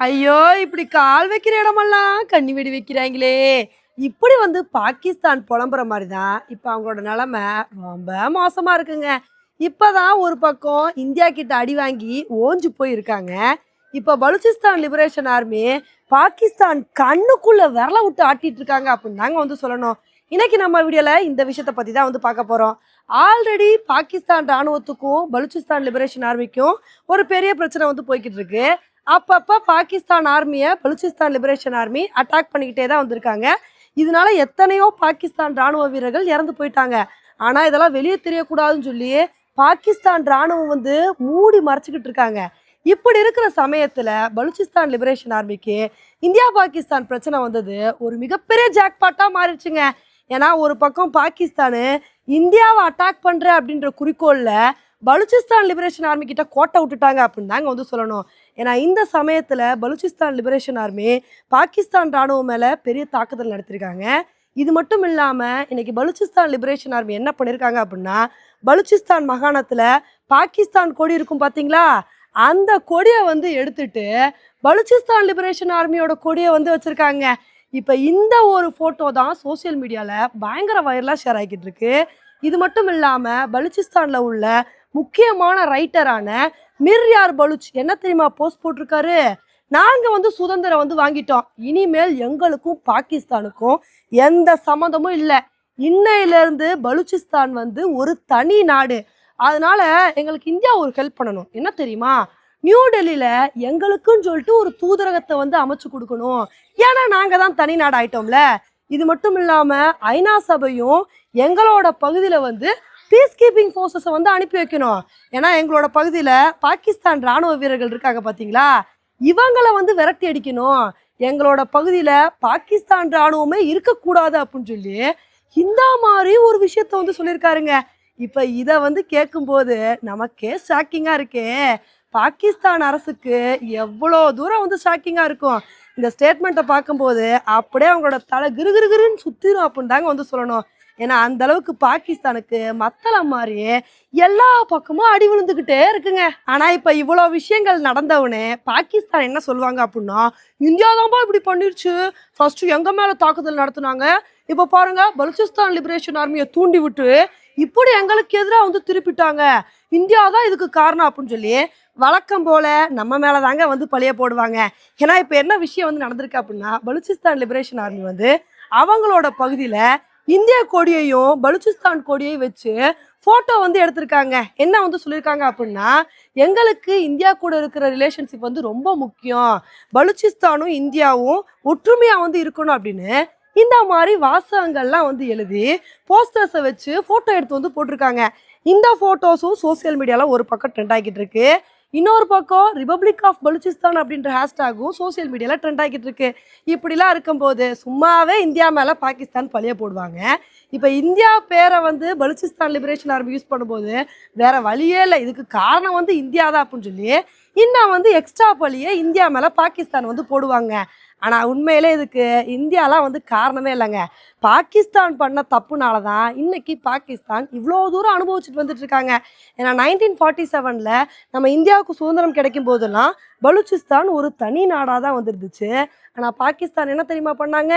ஐயோ இப்படி கால் வைக்கிற இடமெல்லாம் கண்ணி வெடி வைக்கிறாங்களே. இப்படி வந்து பாகிஸ்தான் புலம்புற மாதிரி தான் இப்போ அவங்களோட நிலமை ரொம்ப மோசமாக இருக்குங்க. இப்போதான் ஒரு பக்கம் இந்தியா கிட்ட அடி வாங்கி ஓஞ்சு போயிருக்காங்க. இப்போ பலூச்சிஸ்தான் லிபரேஷன் ஆர்மி பாகிஸ்தான் கண்ணுக்குள்ள விரல விட்டு ஆட்டிட்டு இருக்காங்க அப்படின்னு தாங்க வந்து சொல்லணும். இன்னைக்கு நம்ம வீடியோவில் இந்த விஷயத்த பற்றி தான் வந்து பார்க்க போகிறோம் ஆல்ரெடி பாகிஸ்தான் ராணுவத்துக்கும் பலுச்சிஸ்தான் லிபரேஷன் ஆர்மிக்கும் ஒரு பெரிய பிரச்சனை வந்து போய்கிட்டு இருக்கு. அப்பப்போ பாகிஸ்தான் ஆர்மியை பலுச்சிஸ்தான் லிபரேஷன் ஆர்மி அட்டாக் பண்ணிக்கிட்டே தான் வந்திருக்காங்க. இதனால எத்தனையோ பாகிஸ்தான் ராணுவ வீரர்கள் இறந்து போயிட்டாங்க. ஆனால் இதெல்லாம் வெளியே தெரியக்கூடாதுன்னு சொல்லி பாகிஸ்தான் ராணுவம் வந்து மூடி மறைச்சிக்கிட்டு இருக்காங்க. இப்படி இருக்கிற சமயத்தில் பலுச்சிஸ்தான் லிபரேஷன் ஆர்மிக்கு இந்தியா பாகிஸ்தான் பிரச்சனை வந்தது ஒரு மிகப்பெரிய ஜாக்பாட்டாக மாறிடுச்சுங்க. ஏன்னா ஒரு பக்கம் பாகிஸ்தானு இந்தியாவை அட்டாக் பண்ணுற அப்படின்ற குறிக்கோளில் பலுச்சிஸ்தான் லிபரேஷன் ஆர்மி கிட்ட கோட்டை விட்டுட்டாங்க அப்படின்னு தாங்க வந்து சொல்லணும். ஏன்னா இந்த சமயத்தில் பலுச்சிஸ்தான் லிபரேஷன் ஆர்மி பாகிஸ்தான் ராணுவம் மேலே பெரிய தாக்குதல் நடத்திருக்காங்க. இது மட்டும் இல்லாமல் இன்னைக்கு பலுச்சிஸ்தான் லிபரேஷன் ஆர்மி என்ன பண்ணியிருக்காங்க அப்படின்னா பலுச்சிஸ்தான் மாகாணத்தில் பாகிஸ்தான் கொடி இருக்கும் பார்த்தீங்களா அந்த கொடியை வந்து எடுத்துட்டு பலுச்சிஸ்தான் லிபரேஷன் ஆர்மியோட கொடியை வந்து வச்சுருக்காங்க. இப்போ இந்த ஒரு ஃபோட்டோ தான் சோஷியல் மீடியாவில் பயங்கர வைரலாக ஷேர் ஆகிக்கிட்டு இருக்கு. இது மட்டும் இல்லாமல் பலுச்சிஸ்தானில் உள்ள முக்கியமான ரைட்டரான மிர்யார் பலுச். என்ன தெரியுமா போஸ்ட் போட்டிருக்காரு? நாங்கள் வந்து சுதந்திரம் வந்து வாங்கிட்டோம். இனிமேல் எங்களுக்கும் பாகிஸ்தானுக்கும் எந்த சம்மந்தமும் இல்லை. இன்னையிலேருந்து பலூச்சிஸ்தான் வந்து ஒரு தனி நாடு. அதனால எங்களுக்கு இந்தியா ஒரு ஹெல்ப் பண்ணணும். என்ன தெரியுமா? நியூ டெல்லியில எங்களுக்குன்னு சொல்லிட்டு ஒரு தூதரகத்தை வந்து அமைச்சு கொடுக்கணும். ஏன்னா நாங்கள் தான் தனி நாடு ஆயிட்டோம்ல இது மட்டும் இல்லாமல் ஐநா சபையும் எங்களோட பகுதியில் வந்து பீஸ் கீப்பிங் ஃபோர்ஸஸை வந்து அனுப்பி வைக்கணும். ஏன்னா எங்களோட பகுதியில் பாகிஸ்தான் ராணுவ வீரர்கள் இருக்காங்க பார்த்தீங்களா இவங்களை வந்து விரட்டி அடிக்கணும். எங்களோட பகுதியில் பாகிஸ்தான் ராணுவமே இருக்கக்கூடாது அப்படின்னு சொல்லி இந்த மாதிரி ஒரு விஷயத்த வந்து சொல்லியிருக்காருங்க. இப்போ இதை வந்து கேட்கும்போது நமக்கே ஷாக்கிங்காக இருக்கே. பாகிஸ்தான் அரசுக்கு எவ்வளோ தூரம் வந்து ஷாக்கிங்காக இருக்கும். இந்த ஸ்டேட்மெண்ட்டை பார்க்கும்போது அப்படியே அவங்களோட தலை கிரு சுற்றிடும் அப்படின்னு தாங்க வந்து சொல்லணும். ஏன்னா அந்த அளவுக்கு பாகிஸ்தானுக்கு மத்தள மாதிரி எல்லா பக்கமும் அடி விழுந்துக்கிட்டே இருக்குங்க. ஆனா இப்ப இவ்வளோ விஷயங்கள் நடந்தவனே பாகிஸ்தான் என்ன சொல்லுவாங்க அப்படின்னா இந்தியா தான்ப்பா இப்படி பண்ணிருச்சு. ஃபர்ஸ்ட் எங்க மேல தாக்குதல் நடத்துனாங்க. இப்ப பாருங்க பலுச்சிஸ்தான் லிபரேஷன் ஆர்மியை தூண்டி விட்டு இப்படி எங்களுக்கு எதிராக வந்து திருப்பிட்டாங்க. இந்தியா தான் இதுக்கு காரணம் அப்படின்னு சொல்லி வழக்கம் போல நம்ம மேலே தாங்க வந்து பழிய போடுவாங்க. ஏன்னா இப்போ என்ன விஷயம் வந்து நடந்திருக்கு அப்படின்னா பலுச்சிஸ்தான் லிபரேஷன் ஆர்மி வந்து அவங்களோட பகுதியில இந்திய கொடியையும் பலூச்சிஸ்தான் கொடியையும் வச்சு ஃபோட்டோ வந்து எடுத்திருக்காங்க. என்ன வந்து சொல்லியிருக்காங்க அப்படின்னா எங்களுக்கு இந்தியா கூட இருக்கிற ரிலேஷன்ஷிப் வந்து ரொம்ப முக்கியம். பலுச்சிஸ்தானும் இந்தியாவும் ஒற்றுமையாக வந்து இருக்கணும் அப்படின்னு இந்த மாதிரி வாசகங்கள்லாம் வந்து எழுதி போஸ்டர்ஸை வச்சு ஃபோட்டோ எடுத்து வந்து போட்டிருக்காங்க. இந்த ஃபோட்டோஸும் சோசியல் மீடியாவில் ஒரு பக்கம் ட்ரெண்ட் ஆகிட்டு இருக்கு. இன்னொரு பக்கம் ரிபப்ளிக் ஆஃப் பலுச்சிஸ்தான் அப்படின்ற ஹேஷ்டாகும் சோசியல் மீடியாவில் ட்ரெண்ட் ஆகிட்டு இருக்கு. இப்படிலாம் இருக்கும்போது சும்மாவே இந்தியா மேலே பாகிஸ்தான் பழிய போடுவாங்க. இப்போ இந்தியா பேரை வந்து பலுச்சிஸ்தான் லிபரேஷன் ஆர்மி யூஸ் பண்ணும்போது வேற வழியே இல்லை. இதுக்கு காரணம் வந்து இந்தியா தான் அப்படின்னு சொல்லி இன்னும் வந்து எக்ஸ்ட்ரா பழியை இந்தியா மேலே பாகிஸ்தான் வந்து போடுவாங்க. ஆனால் உண்மையிலே இதுக்கு இந்தியாலாம் வந்து காரணமே இல்லைங்க. பாகிஸ்தான் பண்ண தப்புனால தான் இன்னைக்கு பாகிஸ்தான் இவ்வளோ தூரம் அனுபவிச்சுட்டு வந்துட்டு இருக்காங்க ஏன்னா நைன்டீன் ஃபார்ட்டி செவனில் நம்ம இந்தியாவுக்கு சுதந்திரம் கிடைக்கும் போதெல்லாம் பலூச்சிஸ்தான் ஒரு தனி நாடாக தான் வந்துருந்துச்சு. ஆனால் பாகிஸ்தான் என்ன தெரியுமா பண்ணாங்க?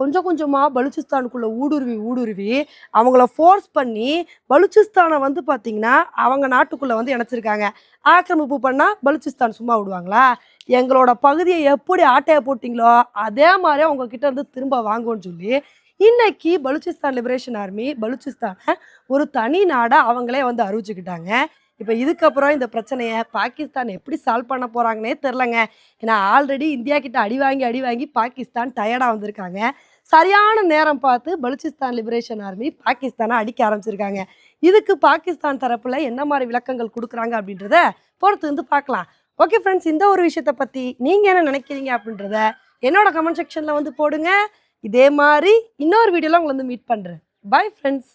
கொஞ்சம் கொஞ்சமாக பலுச்சிஸ்தானுக்குள்ளே ஊடுருவி ஊடுருவி அவங்கள ஃபோர்ஸ் பண்ணி பலுச்சிஸ்தானை வந்து பார்த்திங்கன்னா அவங்க நாட்டுக்குள்ளே வந்து இணைச்சிருக்காங்க. ஆக்கிரமிப்பு பண்ணால் பலுச்சிஸ்தான் சும்மா விடுவாங்களா? எங்களோட பகுதியை எப்படி ஆட்டையை போட்டிங்களோ அதே மாதிரி அவங்க கிட்ட இருந்து திரும்ப வாங்குவோன்னு சொல்லி இன்னைக்கு பலுச்சிஸ்தான் லிபரேஷன் ஆர்மி பலுச்சிஸ்தானை ஒரு தனி நாடாக அவங்களே வந்து அறிவிச்சுக்கிட்டாங்க. இப்போ இதுக்கப்புறம் இந்த பிரச்சனையை பாகிஸ்தான் எப்படி சால்வ் பண்ண போகிறாங்கன்னே தெரிலங்க ஏன்னா ஆல்ரெடி இந்தியா கிட்ட அடி வாங்கி அடி வாங்கி பாகிஸ்தான் டயர்டாக வந்திருக்காங்க. சரியான நேரம் பார்த்து பலுச்சிஸ்தான் லிபரேஷன் ஆர்மி பாகிஸ்தானை அடிக்க ஆரம்பிச்சிருக்காங்க. இதுக்கு பாகிஸ்தான் தரப்புல என்ன மாதிரி விளக்கங்கள் கொடுக்குறாங்க அப்படின்றத பொறுத்து வந்து பார்க்கலாம். ஓகே ஃப்ரெண்ட்ஸ் இந்த ஒரு விஷயத்தை பற்றி நீங்கள் என்ன நினைக்கிறீங்க அப்படின்றத என்னோட கமெண்ட் செக்ஷனில் வந்து போடுங்க. இதே மாதிரி இன்னொரு வீடியோவில் உங்களை வந்து மீட் பண்ணுறேன் பை ஃப்ரெண்ட்ஸ்